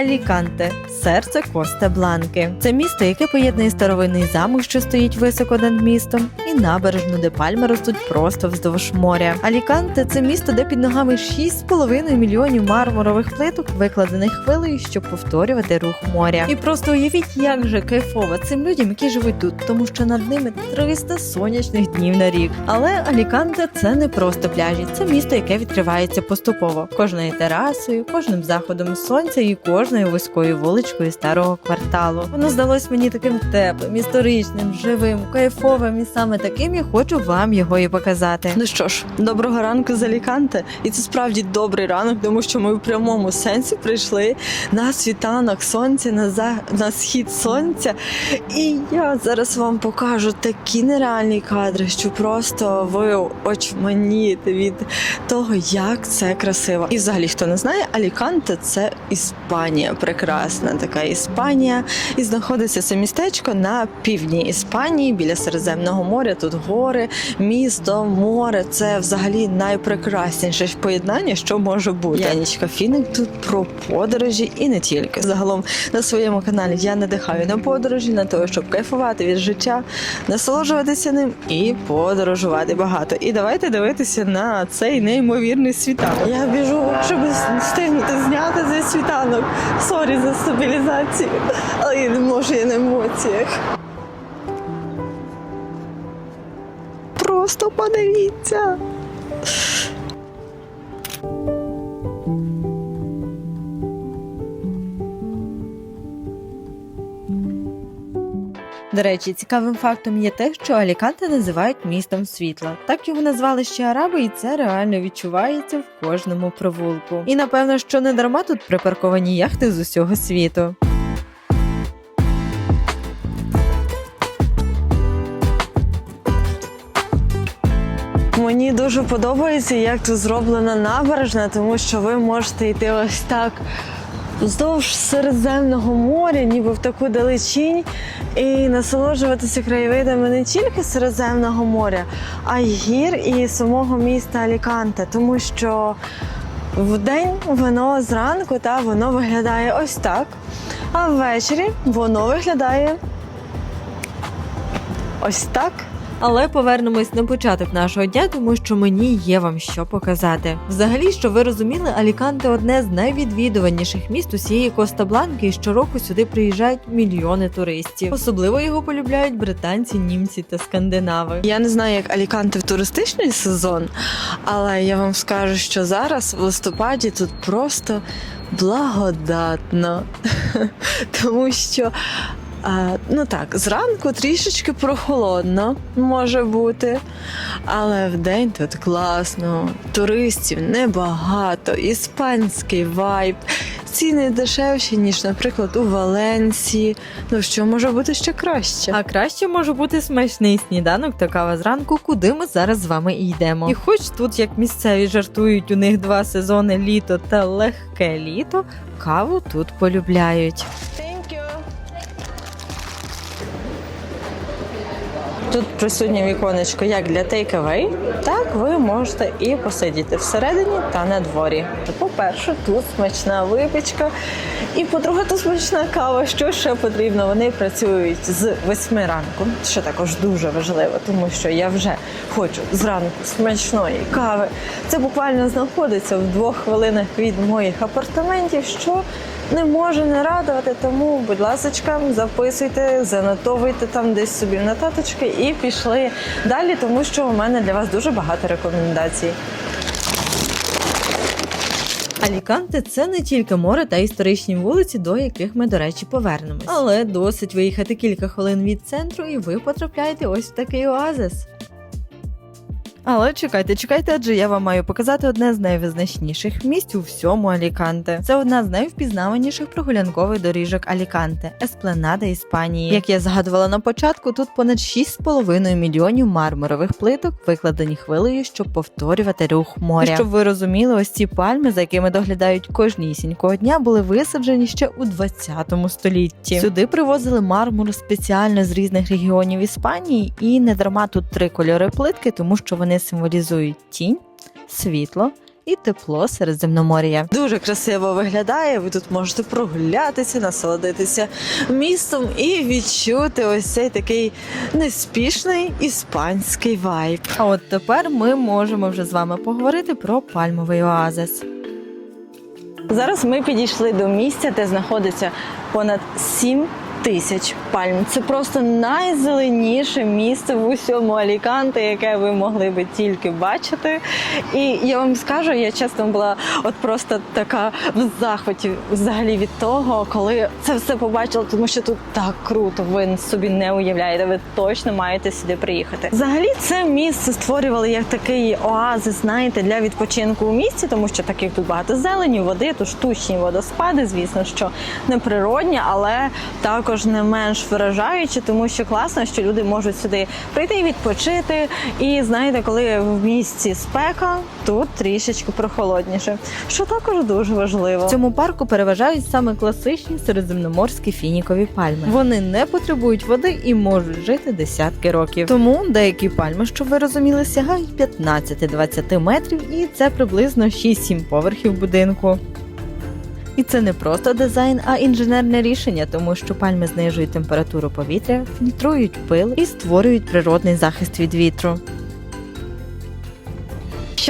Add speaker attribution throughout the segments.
Speaker 1: Аліканте серце Косте Бланки. Це місто, яке поєднує старовинний замок, що стоїть високо над містом, і набережну, де пальми ростуть просто вздовж моря. Аліканте це місто, де під ногами 6,5 мільйонів мармурових плиток, викладених хвилею, щоб повторювати рух моря. І просто уявіть, як же кайфово цим людям, які живуть тут, тому що над ними 300 сонячних днів на рік. Але Аліканте це не просто пляжі, це місто, яке відкривається поступово кожною терасою, кожним заходом сонця і кожною вузькою вуличкою старого кварталу. Воно здалось мені таким теплим, історичним, живим, кайфовим, і саме таким я хочу вам його і показати.
Speaker 2: Ну що ж, доброго ранку з Аліканте. І це справді добрий ранок, тому що ми в прямому сенсі прийшли на світанок сонця, на, за... на схід сонця. І я зараз вам покажу такі нереальні кадри, що просто ви очманієте від того, як це красиво. І взагалі, хто не знає, Аліканте це Іспанія, прекрасна така Іспанія. І знаходиться це містечко на півдні Іспанії біля Середземного моря. Тут гори, місто, море. Це взагалі найпрекрасніше поєднання, що може бути. Я Нічка Фіник тут про подорожі і не тільки. Загалом на своєму каналі я надихаю на подорожі, на те, щоб кайфувати від життя, насолоджуватися ним і подорожувати багато. І давайте дивитися на цей неймовірний світанок. Я біжу, щоб встигнути зняти цей світанок. Сорі за стабілізацію, але я не можу я на емоціях. Просто подивіться.
Speaker 1: До речі, цікавим фактом є те, що Аліканте називають містом світла. Так його назвали ще араби, і це реально відчувається в кожному провулку. І напевно, що не дарма тут припарковані яхти з усього світу.
Speaker 2: Мені дуже подобається, як тут зроблена набережна, тому що ви можете йти ось так вздовж Середземного моря, ніби в таку далечінь, і насолоджуватися краєвидами не тільки Середземного моря, а й гір і самого міста Аліканте, тому що вдень воно зранку та воно виглядає ось так, а ввечері воно виглядає ось так.
Speaker 1: Але повернемось на початок нашого дня, тому що мені є вам що показати. Взагалі, що ви розуміли, Аліканте одне з найвідвідуваніших міст усієї Коста Бланки, і щороку сюди приїжджають мільйони туристів. Особливо його полюбляють британці, німці та скандинави.
Speaker 2: Я не знаю, як Аліканте в туристичний сезон, але я вам скажу, що зараз в листопаді тут просто благодатно. Тому що. А, ну так, зранку трішечки прохолодно може бути, але вдень тут класно, туристів небагато, іспанський вайб, ціни дешевші, ніж, наприклад, у Валенсії. Ну що може бути ще краще?
Speaker 1: А краще може бути смачний сніданок та кава зранку, куди ми зараз з вами і йдемо. І хоч тут, як місцеві жартують, у них два сезони літо та легке літо, каву тут полюбляють.
Speaker 2: Тут присутнє віконечко як для take-away, так ви можете і посидіти всередині та на дворі. По-перше, тут смачна випічка, і по-друге, тут смачна кава. Що ще потрібно? Вони працюють з 8 ранку, що також дуже важливо, тому що я вже хочу зранку смачної кави. Це буквально знаходиться в двох хвилинах від моїх апартаментів. що не може не радувати, тому, будь ласка, записуйте, занотовуйте там десь собі в нотаточки і пішли далі, тому що у мене для вас дуже багато рекомендацій.
Speaker 1: Аліканте це не тільки море та історичні вулиці, до яких ми, до речі, повернемось. Але досить виїхати кілька хвилин від центру, і ви потрапляєте ось в такий оазис. Але чекайте, чекайте, адже я вам маю показати одне з найвизначніших місць у всьому Аліканте. Це одна з найвпізнаваніших прогулянкових доріжок Аліканте Еспленада Іспанії. Як я згадувала на початку, тут понад 6,5 мільйонів мармурових плиток, викладені хвилею, щоб повторювати рух моря. І щоб ви розуміли, ось ці пальми, за якими доглядають кожнісінького дня, були висаджені ще у 20 столітті. Сюди привозили мармур спеціально з різних регіонів Іспанії, і не дарма тут три кольори плитки, тому що вони символізують тінь, світло і тепло Середземномор'я.
Speaker 2: Дуже красиво виглядає. Ви тут можете прогулятися, насолодитися містом і відчути ось цей такий неспішний іспанський вайб.
Speaker 1: А от тепер ми можемо вже з вами поговорити про пальмовий оазис.
Speaker 2: Зараз ми підійшли до місця, де знаходиться понад 7 тисяч пальм. Це просто найзеленіше місце в усьому Аліканте, яке ви могли би тільки бачити. І я вам скажу, я чесно була от просто така в захваті взагалі від того, коли це все побачила, тому що тут так круто. Ви собі не уявляєте. Ви точно маєте сюди приїхати. Взагалі, це місце створювали як такий оазис, знаєте, для відпочинку у місті, тому що таких тут багато зелені, води, тут штучні водоспади, звісно, що не природні, але також не менш вражаючі, тому що класно, що люди можуть сюди прийти і відпочити. І знаєте, коли в місті спека, тут трішечки прохолодніше, що також дуже важливо.
Speaker 1: В цьому парку переважають саме класичні середземноморські фінікові пальми. Вони не потребують води і можуть жити десятки років. Тому деякі пальми, щоб ви розуміли, сягають 15-20 метрів, і це приблизно 6-7 поверхів будинку. І це не просто дизайн, а інженерне рішення, тому що пальми знижують температуру повітря, фільтрують пил і створюють природний захист від вітру.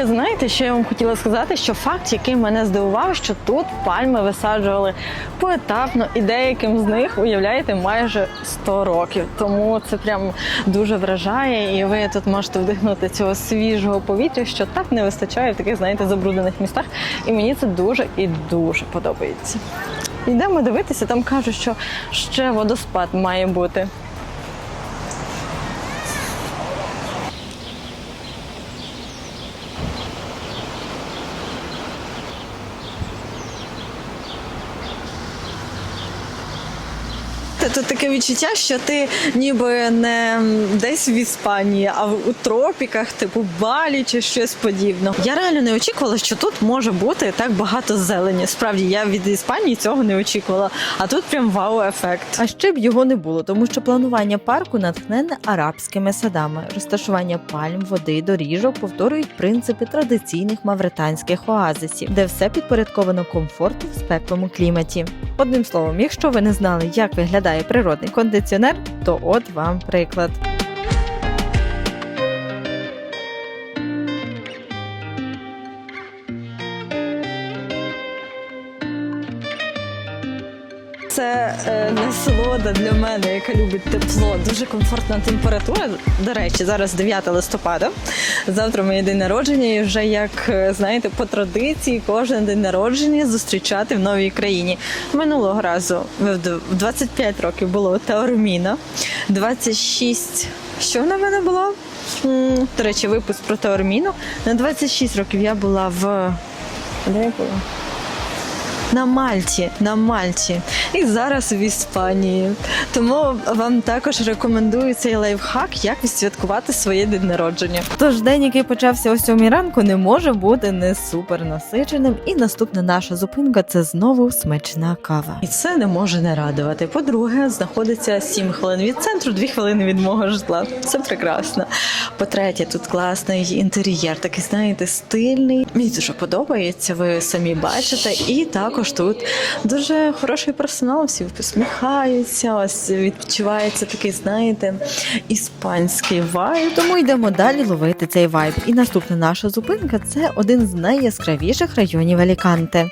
Speaker 2: Ще знаєте, що я вам хотіла сказати, що факт, який мене здивував, що тут пальми висаджували поетапно, і деяким з них, уявляєте, майже 100 років. Тому це прям дуже вражає, і ви тут можете вдихнути цього свіжого повітря, що так не вистачає в таких, знаєте, забруднених містах. І мені це дуже і дуже подобається. Йдемо дивитися, там кажуть, що ще водоспад має бути. Та Тут таке відчуття, що ти ніби не десь в Іспанії, а у тропіках, типу Балі чи щось подібне. Я реально не очікувала, що тут може бути так багато зелені. Справді, я від Іспанії цього не очікувала. А тут прям вау-ефект.
Speaker 1: А ще б його не було, тому що планування парку натхнене арабськими садами. Розташування пальм, води доріжок повторюють принципи традиційних мавританських оазисів, де все підпорядковано комфорту в спеклому кліматі. Одним словом, якщо ви не знали, як виглядає природний кондиціонер, то от вам приклад.
Speaker 2: Це е, насолода для мене, яка любить тепло. Дуже комфортна температура. До речі, зараз 9 листопада. Завтра моє день народження, і вже як е, знаєте, по традиції кожен день народження зустрічати в новій країні. Минулого разу в 25 років було Таорміна, 26 що на мене було? До речі, випуск про Таорміну. На 26 років я була в. Де я була? На Мальті, на Мальті, і зараз в Іспанії. Тому вам також рекомендую цей лайфхак, як відсвяткувати своє день народження.
Speaker 1: Тож день, який почався о 7 ранку, не може бути не супер насиченим. І наступна наша зупинка це знову смачна кава.
Speaker 2: І це не може не радувати. По-друге, знаходиться 7 хвилин від центру, 2 хвилини від мого житла. Це прекрасно. По-третє, тут класний інтер'єр, такий, знаєте, стильний. Мені дуже подобається, ви самі бачите. І також тут дуже хороший персонал, всі посміхаються, ось відчувається такий, знаєте, іспанський вайб.
Speaker 1: Тому йдемо далі ловити цей вайб. І наступна наша зупинка це один з найяскравіших районів Аліканте.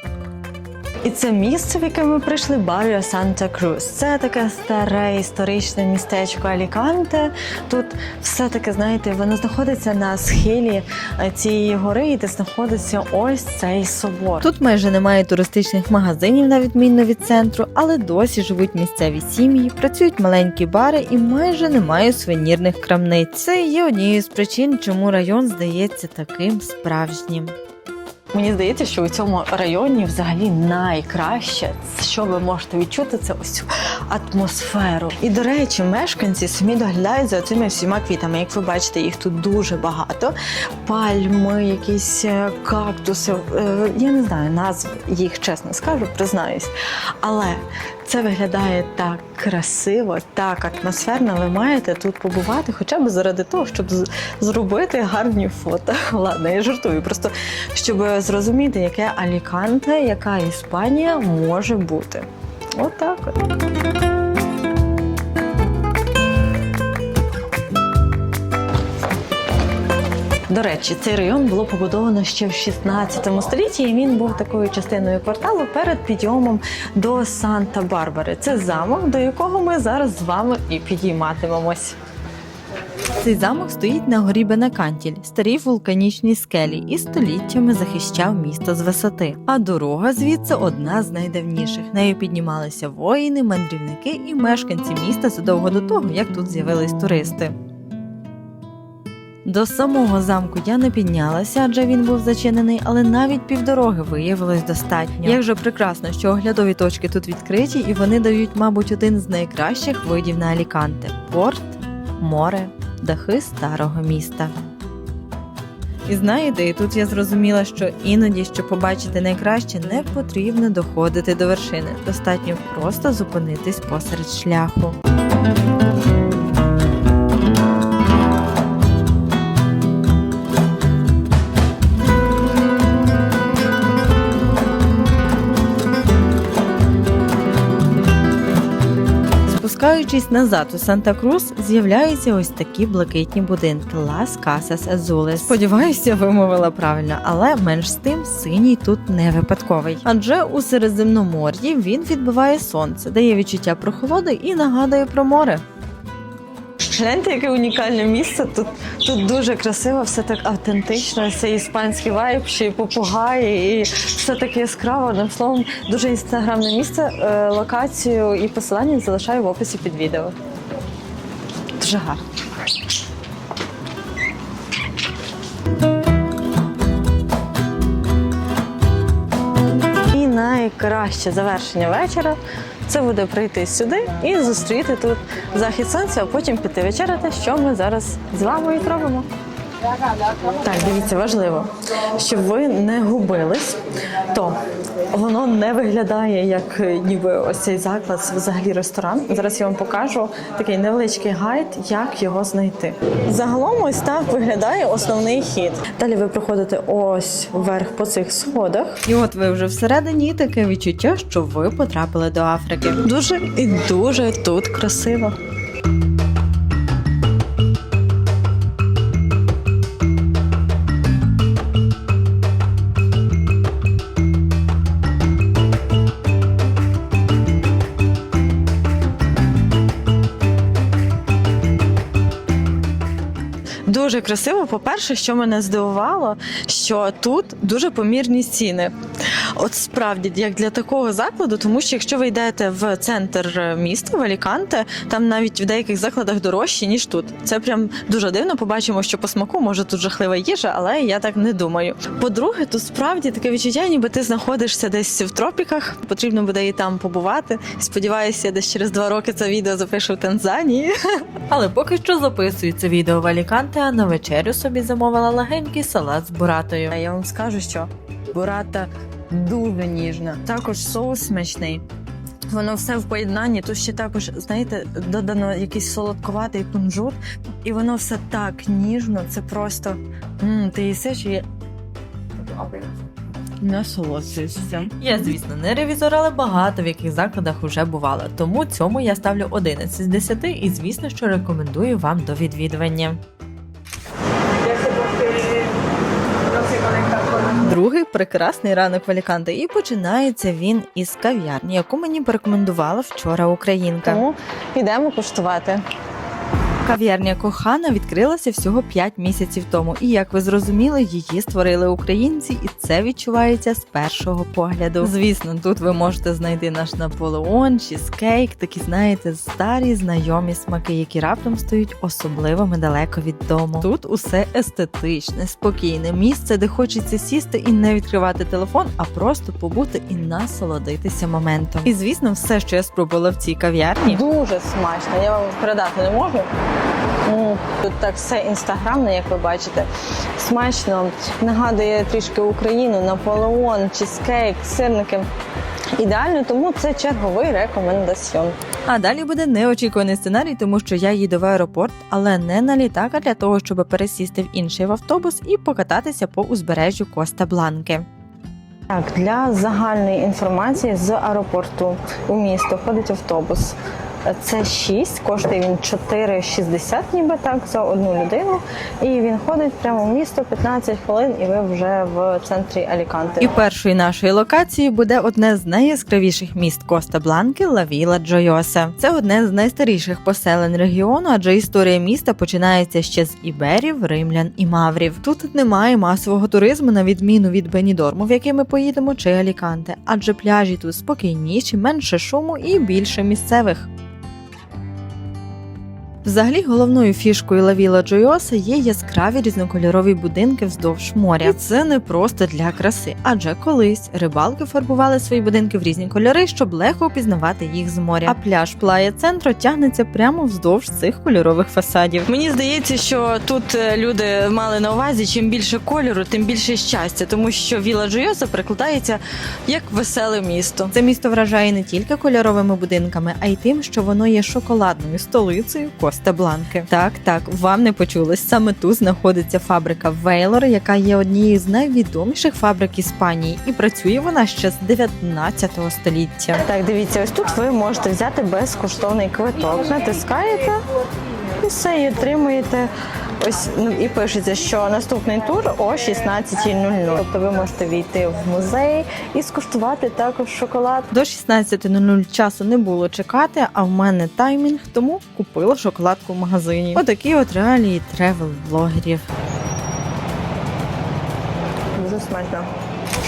Speaker 2: І це місце, в яке ми прийшли, Баріо Санта Крус. Це таке старе історичне містечко Аліканте. Тут все таке, знаєте, воно знаходиться на схилі е, цієї гори, і де знаходиться ось цей собор.
Speaker 1: Тут майже немає туристичних магазинів, на відмінно від центру, але досі живуть місцеві сім'ї, працюють маленькі бари і майже немає сувенірних крамниць. Це є однією з причин, чому район здається таким справжнім.
Speaker 2: Мені здається, що у цьому районі взагалі найкраще, що ви можете відчути, це ось цю атмосферу. І до речі, мешканці самі доглядають за цими всіма квітами. Як ви бачите, їх тут дуже багато. Пальми, якісь е, кактуси. Е, Я не знаю назв їх, чесно скажу, признаюсь. Але Це виглядає так красиво, так атмосферно. Ви маєте тут побувати, хоча б заради того, щоб зробити гарні фото. Ладно, я жартую. Просто щоб зрозуміти, яке Аліканте, яка Іспанія може бути. Отак от. До речі, цей район було побудовано ще в 16 столітті, і він був такою частиною кварталу перед підйомом до Санта-Барбари. Це замок, до якого ми зараз з вами і підійматимемось.
Speaker 1: Цей замок стоїть на горі Бенакантіль, старій вулканічній скелі, і століттями захищав місто з висоти. А дорога звідси одна з найдавніших. Нею піднімалися воїни, мандрівники і мешканці міста задовго до того, як тут з'явились туристи. До самого замку я не піднялася, адже він був зачинений, але навіть півдороги виявилось достатньо. Як же прекрасно, що оглядові точки тут відкриті, і вони дають, мабуть, один з найкращих видів на Аліканте порт, море, дахи старого міста. І знаєте, і тут я зрозуміла, що іноді, щоб побачити найкраще, не потрібно доходити до вершини. Достатньо просто зупинитись посеред шляху. Спускаючись назад у Санта-Крус, з'являються ось такі блакитні будинки Лас Касас Азулес. Сподіваюся, вимовила правильно, але менш з тим синій тут не випадковий. Адже у Середземномор'ї він відбиває сонце, дає відчуття прохолоди і нагадує про море.
Speaker 2: Гляньте, яке унікальне місце. Тут, тут дуже красиво, все так автентично, це іспанський вайб, ще й попугаї, і все таке яскраво. Одним словом, дуже інстаграмне місце. Е, Локацію і посилання залишаю в описі під відео. Дуже гарно. Найкраще завершення вечора це буде прийти сюди і зустріти тут захід сонця, а потім піти вечеряти, що ми зараз з вами і робимо. Так, дивіться, важливо, щоб ви не губились, то воно не виглядає як е, ніби ось цей заклад, взагалі ресторан. Зараз я вам покажу такий невеличкий гайд, як його знайти. Загалом ось так виглядає основний хід. Далі ви проходите ось вверх по цих сходах.
Speaker 1: І от ви вже всередині таке відчуття, що ви потрапили до Африки.
Speaker 2: Дуже і дуже тут красиво. Дуже красиво. По-перше, що мене здивувало, що тут дуже помірні ціни. От справді, як для такого закладу, тому що якщо ви йдете в центр міста, в Аліканте, там навіть в деяких закладах дорожчі, ніж тут. Це прям дуже дивно. Побачимо, що по смаку може тут жахлива їжа, але я так не думаю. По-друге, тут справді таке відчуття, ніби ти знаходишся десь в тропіках. Потрібно буде і там побувати. Сподіваюся, десь через два роки це відео запишу в Танзанії.
Speaker 1: Але поки що записую це відео в Аліканте, на вечерю собі замовила легенький салат з буратою.
Speaker 2: А я вам скажу, що бурата дуже ніжна. Також соус смачний. Воно все в поєднанні. Тут ще також, знаєте, додано якийсь солодкуватий кунжут, і воно все так ніжно. Це просто м, ти їсиш і насолоджуєшся.
Speaker 1: Я, звісно, не ревізор, але багато в яких закладах вже бувала. Тому цьому я ставлю 11 з 10 і, звісно, що рекомендую вам до відвідування. Другий прекрасний ранок в Аліканте, і починається він із кав'ярні, яку мені порекомендувала вчора українка.
Speaker 2: Тому йдемо куштувати.
Speaker 1: Кав'ярня Кохана відкрилася всього 5 місяців тому, і як ви зрозуміли, її створили українці, і це відчувається з першого погляду. Звісно, тут ви можете знайти наш Наполеон, чізкейк, такі знаєте, старі знайомі смаки, які раптом стають особливими далеко від дому. Тут усе естетичне, спокійне місце, де хочеться сісти і не відкривати телефон, а просто побути і насолодитися моментом. І звісно, все, що я спробувала в цій кав'ярні.
Speaker 2: Дуже смачно. Я вам передати не можу. Тут так все інстаграмне, як ви бачите. Смачно. Нагадує трішки Україну, Наполеон, чизкейк, сирники. Ідеально, тому це черговий рекомендаціон.
Speaker 1: А далі буде неочікуваний сценарій, тому що я їду в аеропорт, але не на літак, а для того, щоб пересісти в інший автобус і покататися по узбережжю Коста Бланки.
Speaker 2: Так, для загальної інформації з аеропорту у місто ходить автобус. Це 6, коштує він 4,60 ніби так за одну людину. І він ходить прямо в місто 15 хвилин, і ви вже в центрі Аліканте.
Speaker 1: І першою нашою локацією буде одне з найяскравіших міст Коста Бланки Лавіла Джойоса. Це одне з найстаріших поселень регіону, адже історія міста починається ще з іберів, римлян і маврів. Тут немає масового туризму на відміну від Бенідорму, в який ми поїдемо, чи Аліканте, адже пляжі тут спокійніші, менше шуму і більше місцевих. Взагалі, головною фішкою Лавіла Джойоса є яскраві різнокольорові будинки вздовж моря. І це не просто для краси, адже колись рибалки фарбували свої будинки в різні кольори, щоб легко впізнавати їх з моря. А пляж Плая Центро тягнеться прямо вздовж цих кольорових фасадів.
Speaker 2: Мені здається, що тут е, люди мали на увазі, чим більше кольору, тим більше щастя, тому що Віла Джойоса перекладається як веселе місто.
Speaker 1: Це місто вражає не тільки кольоровими будинками, а й тим, що воно є шоколадною столицею Коста Бланки. Так, так, вам не почулось. Саме тут знаходиться фабрика Вейлор, яка є однією з найвідоміших фабрик Іспанії, і працює вона ще з 19 століття.
Speaker 2: Так, дивіться, ось тут ви можете взяти безкоштовний квиток. Натискаєте і і отримуєте. Ось ну і пишеться, що наступний тур о 16.00. Тобто ви можете війти в музей і скуштувати також шоколад.
Speaker 1: До 16.00 часу не було чекати, а в мене таймінг, тому купила шоколадку в магазині. Отакі от реалії тревел-блогерів.
Speaker 2: Дуже смачно.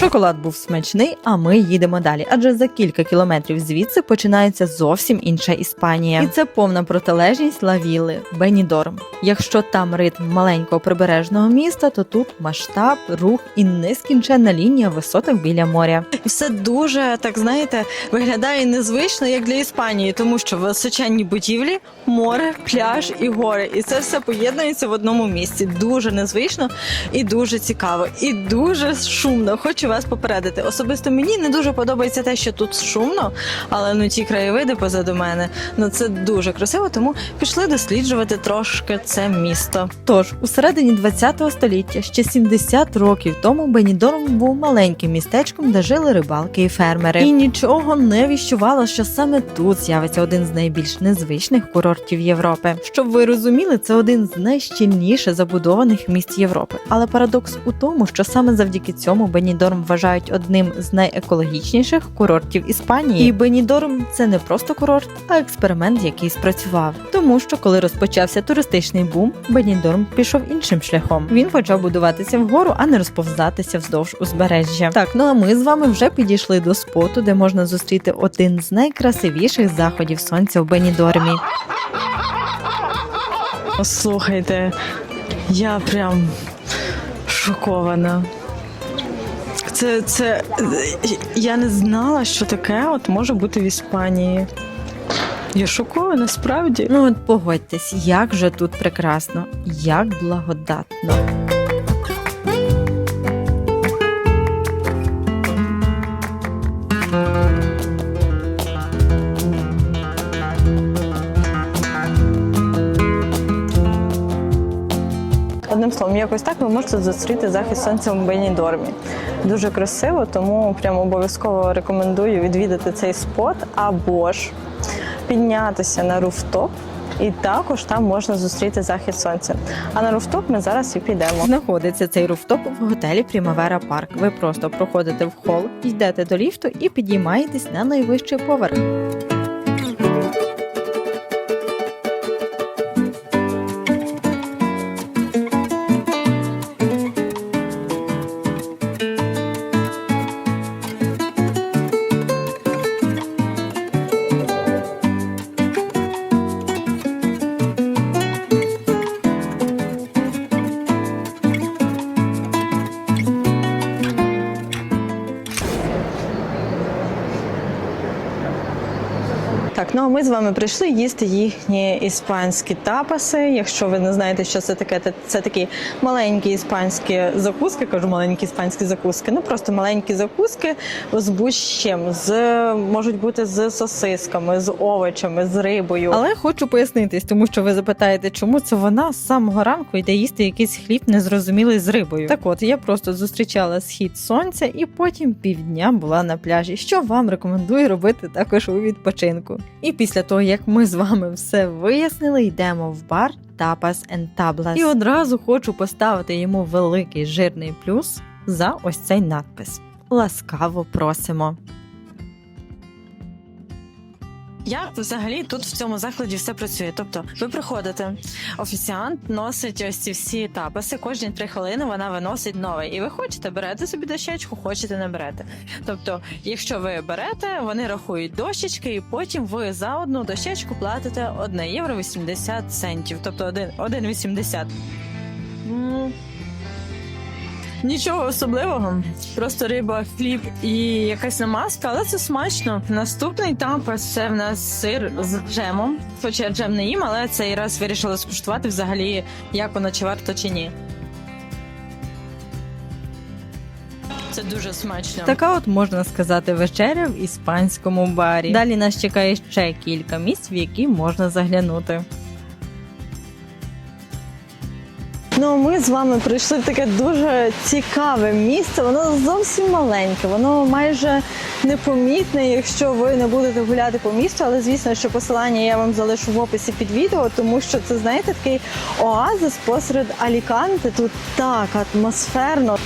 Speaker 1: Шоколад був смачний, а ми їдемо далі. Адже за кілька кілометрів звідси починається зовсім інша Іспанія, і це повна протилежність Лавіли, Бенідорм. Якщо там ритм маленького прибережного міста, то тут масштаб, рух і нескінченна лінія висоток біля моря.
Speaker 2: Все дуже так знаєте виглядає незвично як для Іспанії, тому що височенні будівлі, море, пляж і гори. І це все поєднується в одному місці. Дуже незвично і дуже цікаво, і дуже шумно. Хочу вас попередити. Особисто мені не дуже подобається те, що тут шумно, але ну ті краєвиди позаду мене ну це дуже красиво. Тому пішли досліджувати трошки це місто.
Speaker 1: Тож у середині 20 століття, ще 70 років тому, Бенідорм був маленьким містечком, де жили рибалки і фермери. І нічого не віщувало, що саме тут з'явиться один з найбільш незвичних курортів Європи. Щоб ви розуміли, це один з найщільніше забудованих міст Європи. Але парадокс у тому, що саме завдяки цьому Бенідорм вважають одним з найекологічніших курортів Іспанії. І Бенідорм це не просто курорт, а експеримент, який спрацював. Тому що коли розпочався туристичний бум, Бенідорм пішов іншим шляхом. Він почав будуватися вгору, а не розповзатися вздовж узбережжя. Так, ну а ми з вами вже підійшли до споту, де можна зустріти один з найкрасивіших заходів сонця в Бенідормі.
Speaker 2: Слухайте, я прям шокована. Це, це я не знала, що таке от може бути в Іспанії. Я шокована, справді.
Speaker 1: Ну от погодьтесь, як же тут прекрасно, як благодатно.
Speaker 2: Одним словом, якось так ви можете зустріти захід сонця в Бенідормі. Дуже красиво, тому прям обов'язково рекомендую відвідати цей спот або ж піднятися на руфтоп. І також там можна зустріти захід сонця. А на руфтоп ми зараз і підемо.
Speaker 1: Знаходиться цей руфтоп в готелі Прімавера Парк. Ви просто проходите в хол, йдете до ліфту і підіймаєтесь на найвищий поверх.
Speaker 2: Ми з вами прийшли їсти їхні іспанські тапаси. Якщо ви не знаєте, що це таке, то це такі маленькі іспанські закуски. Кажу маленькі іспанські закуски. Ну просто маленькі закуски з будь-чим, з можуть бути з сосисками, з овочами, з рибою.
Speaker 1: Але хочу пояснитись, тому що ви запитаєте, чому це вона з самого ранку йде їсти якийсь хліб незрозумілий з рибою. Так от я просто зустрічала схід сонця і потім півдня була на пляжі, що вам рекомендую робити також у відпочинку. І після того, як ми з вами все вияснили, йдемо в бар Tapas and Tablas. І одразу хочу поставити йому великий жирний плюс за ось цей надпис. Ласкаво просимо.
Speaker 2: Як взагалі тут в цьому закладі все працює? Тобто, ви приходите, офіціант носить ось ці всі тапаси. Кожні три хвилини вона виносить новий. І ви хочете, берете собі дощечку, хочете не берете. Тобто, якщо ви берете, вони рахують дощечки, і потім ви за одну дощечку платите 1 євро 80 центів. Тобто 1,80. М, Нічого особливого, просто риба, хліб і якась намазка, але це смачно. Наступний тапас це в нас сир з джемом. Хоча я джем не їм, але цей раз вирішила скуштувати взагалі, як воно чи варто чи ні. Це дуже смачно.
Speaker 1: Така от можна сказати вечеря в іспанському барі. Далі нас чекає ще кілька місць, в які можна заглянути.
Speaker 2: Ну, ми з вами прийшли в таке дуже цікаве місце. Воно зовсім маленьке, воно майже непомітне, якщо ви не будете гуляти по місту. Але звісно, що посилання я вам залишу в описі під відео, тому що це знаєте такий оазис посеред Аліканти. Тут так атмосферно,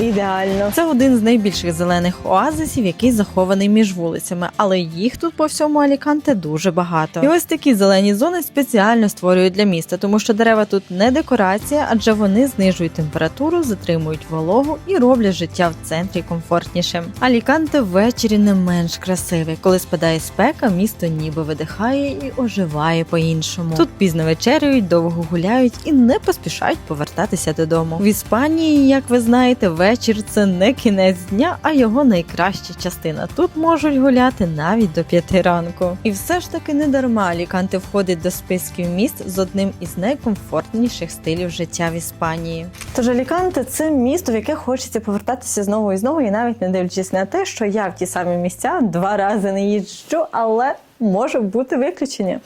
Speaker 2: ідеально.
Speaker 1: Це один з найбільших зелених оазисів, який захований між вулицями, але їх тут по всьому Аліканте дуже багато. І ось такі зелені зони спеціально створюють для міста, тому що дерева тут не декорація, адже вони знижують температуру, затримують вологу і роблять життя в центрі комфортнішим. Аліканте ввечері не менш красиве. Коли спадає спека, місто ніби видихає і оживає по-іншому. Тут пізно вечерюють, довго гуляють і не поспішають повертатися додому. В Іспанії, як ви знаєте, вечір це не кінець дня, а його найкраща частина. Тут можуть гуляти навіть до п'яти ранку. І все ж таки не дарма Аліканте входить до списків міст з одним із найкомфортніших стилів життя в Іспанії.
Speaker 2: Тож Аліканте це місто, в яке хочеться повертатися знову і знову, і навіть не дивлячись на те, що я в ті самі місця два рази не їжджу, але може бути виключення.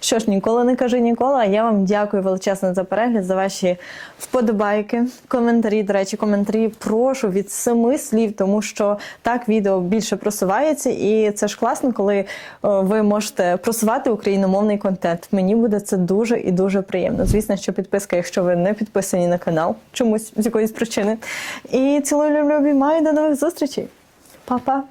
Speaker 2: Що ж, ніколи не кажи ніколи. А я вам дякую величезно за перегляд, за ваші вподобайки, коментарі. До речі, коментарі прошу від семи слів, тому що так відео більше просувається, і це ж класно, коли е, ви можете просувати україномовний контент. Мені буде це дуже і дуже приємно. Звісно, що підписка, якщо ви не підписані на канал, чомусь з якоїсь причини. І цілую люблю, обіймаю до нових зустрічей. Па-па!